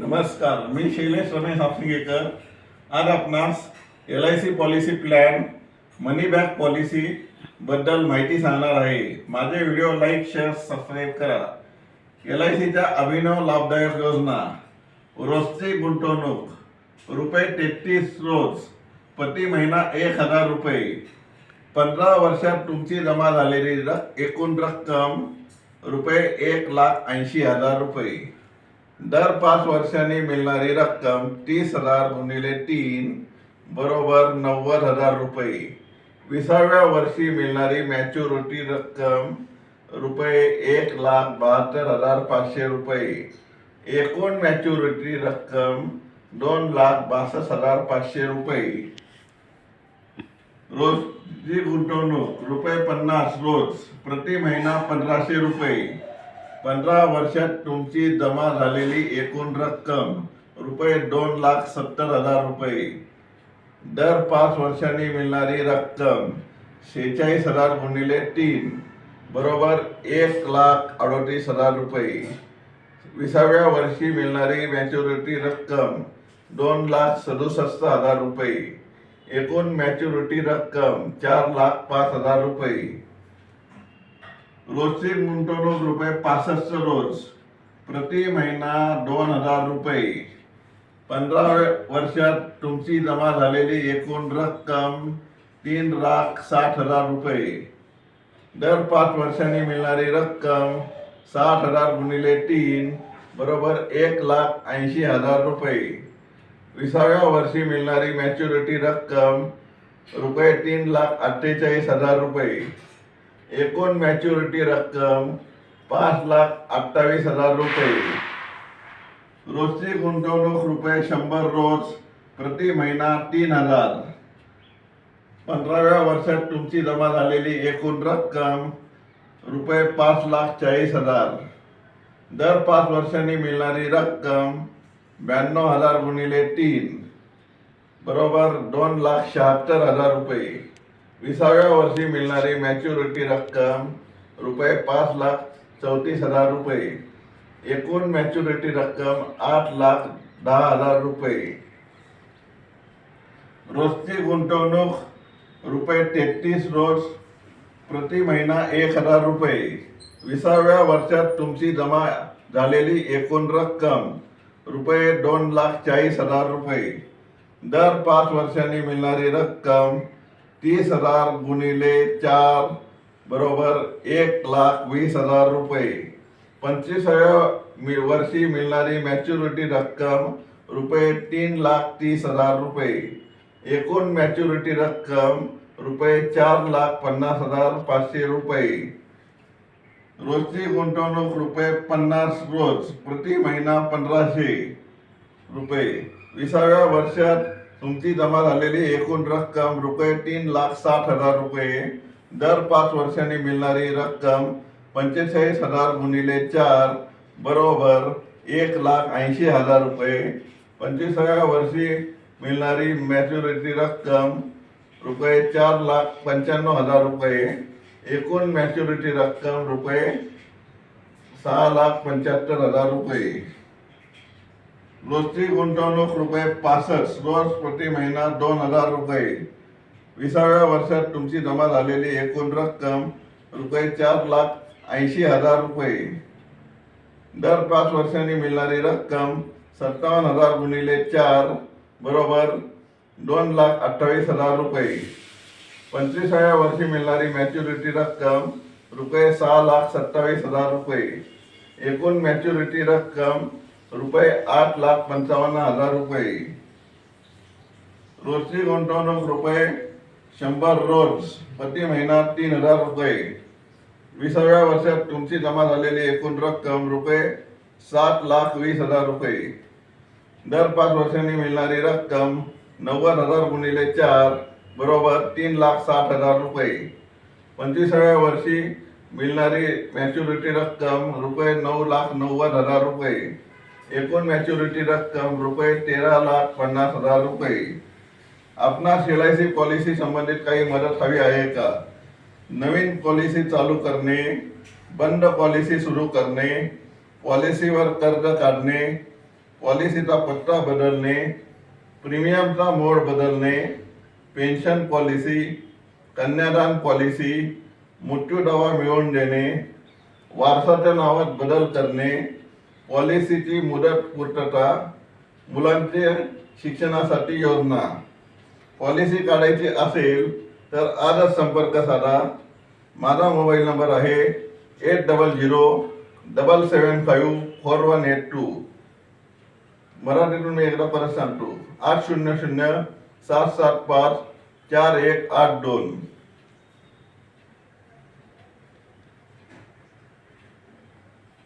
नमस्कार मी शैलेश रमेश हापसिंगेकर आज आपणास L I C policy plan money back policy बद्दल माहिती सांगणार आहे. माझे व्हिडिओ लाईक शेअर सबस्क्राईब करा. एल आय सीच्या अभिनव लाभदायक योजना. रोजची गुंतवणूक. रुपये तेहतीस रोज. प्रति महिना एक हजार रुपये. पंधरा वर्षात तुमची जमा झालेली रक एकूण रक्कम रुपये एक लाख ऐंशी हजार रुपये. दर पाच वर्षांनी मिळणारी रक्कम तीस हजार गुणिले तीन बरोबर नव्वद हजार रुपये. विसाव्या वर्षी मिळणारी मॅच्युरिटी रक्कम रुपये एक लाख बहात्तर हजार पाचशे रुपये. एकूण मॅच्युरिटी रक्कम दोन लाख बासष्ट हजार पाचशे रुपये. रोजची गुंतवणूक रुपये पन्नास रोज प्रति महिना पंधराशे रुपये. पंधरा वर्षात तुमची जमा झालेली एकूण रक्कम रुपये दोन लाख सत्तर हजार रुपये. दर पाच वर्षांनी मिळणारी रक्कम शेहेचाळीस हजार गुणिले तीन बरोबर एक लाख अडोतीस हजार रुपये. विसाव्या वर्षी मिळणारी मॅच्युरिटी रक्कम दोन लाख सदुसष्ट हजार रुपये. एकूण मॅच्युरिटी रक्कम चार लाख पाच हजार रुपये. रोजची गुंतवणूक रुपये पासष्ट रोज. प्रति महिना दोन हजार रुपये. पंधरा वर्षात तुमची जमा झालेली एकूण रक्कम तीन लाख साठ हजार रुपये. दर पाच वर्षांनी मिळणारी रक्कम साठ हजार गुणिले तीन बरोबर एक लाख ऐंशी हजार रुपये. विसाव्या वर्षी मिळणारी मॅच्युरिटी रक्कम रुपये तीन लाख अठ्ठेचाळीस हजार रुपये. एकूण मॅच्युरिटी रक्कम पाच लाख अठ्ठावीस हजार रुपये. रोजची गुंतवणूक रुपये शंभर रोज प्रति महिना तीन हजार. पंधराव्या वर्षात तुमची जमा झालेली एकूण रक्कम रुपये पाच लाख चाळीस हजार. दर पाच वर्षांनी मिळणारी रक्कम ब्याण्णव हजार गुणिले तीन बरोबर दोन लाख शहात्तर हजार रुपये. विसाव्या वर्षी मिळणारी मॅच्युरिटी रक्कम रुपये पाच लाख चौतीस हजार रुपये. एकूण मॅच्युरिटी रक्कम आठ लाख दहा हजार रुपये. रोजची गुंतवणूक रुपये तेहतीस रोज प्रति महिना एक हजार रुपये. विसाव्या वर्षात तुमची जमा झालेली एकूण रक्कम रुपये दोन लाख चाळीस हजार रुपये. दर पाच वर्षांनी मिळणारी रक्कम तीस हजार गुणिले चार बरोबर एक लाख वीस हजार रुपये. पंचवीसाव्या मि- वर्षी मिळणारी मॅच्युरिटी रक्कम रुपये तीन लाख तीस हजार रुपये. एकूण मॅच्युरिटी रक्कम रुपये चार लाख पन्नास हजार पाचशे रुपये. रोजची गुंतवणूक रुपये पन्नास रोज प्रति महिना पंधराशे रुपये. विसाव्या वर्षात तुमची जमा झालेली एकूण रक्कम रुपये तीन लाख साठ हजार रुपये. दर पाच वर्षांनी मिळणारी रक्कम पंचेचाळीस हजार गुणिले चार बरोबर एक लाख ऐंशी हजार रुपये. पंचवीसाव्या वर्षी मिळणारी मॅच्युरिटी रक्कम रुपये चार लाख पंच्याण्णव हजार रुपये. एकूण मॅच्युरिटी रक्कम रुपये सहा लाख पंच्याहत्तर हजार रुपये. रोजची गुंतवणूक रुपये पासष्ट रोज प्रति महिना दोन हजार रुपये. विसाव्या वर्षात तुमची जमा झालेली एकूण रक्कम रुपये चार लाख ऐंशी हजार रुपये. दर पाच वर्षांनी मिळणारी रक्कम सत्तावन्न हजार गुणिले चार बरोबर दोन लाख अठ्ठावीस हजार रुपये. पंचवीसाव्या वर्षी मिळणारी मॅच्युरिटी रक्कम रुपये सहा लाख सत्तावीस हजार रुपये. एकूण मॅच्युरिटी रक्कम रुपये आठ लाख पंचावन्न हजार रुपये. रोजची गुंतवणूक रुपये शंभर रोज प्रति महिना तीन हजार रुपये. विसाव्या वर्षात तुमची जमा झालेली एकूण रक्कम रुपये सात लाख वीस हजार रुपये. दर पाच वर्षांनी मिळणारी रक्कम नव्वद हजार गुणिले चार बरोबर तीन लाख साठ हजार रुपये. पंचवीसाव्या वर्षी मिळणारी मॅच्युरिटी रक्कम रुपये नऊ लाख नव्वद हजार रुपये. एकूण मॅच्युरिटी रक्कम रुपये तेरा लाख पन्नास हजार रुपये. आपणास एल आय सी पॉलिसी संबंधित काही मदत हवी आहे का? नवीन पॉलिसी चालू करणे बंद पॉलिसी सुरू करणे पॉलिसीवर कर्ज काढणे पॉलिसीचा पत्ता बदलणे प्रीमियमचा मोड बदलणे पेन्शन पॉलिसी कन्यादान पॉलिसी मृत्यू दावा मिळवून देणे वारसाच्या नावात बदल करणे पॉलिसीची मुदत पूर्तता मुलांचे शिक्षणासाठी योजना. पॉलिसी काढायची असेल तर आजच संपर्क साधा. माझा मोबाईल नंबर आहे eight double zero double seven five four one eight two. मराठीतून मी एकदा परत सांगतो. आठ शून्य शून्य सात सात पाच चार एक आठ दोन.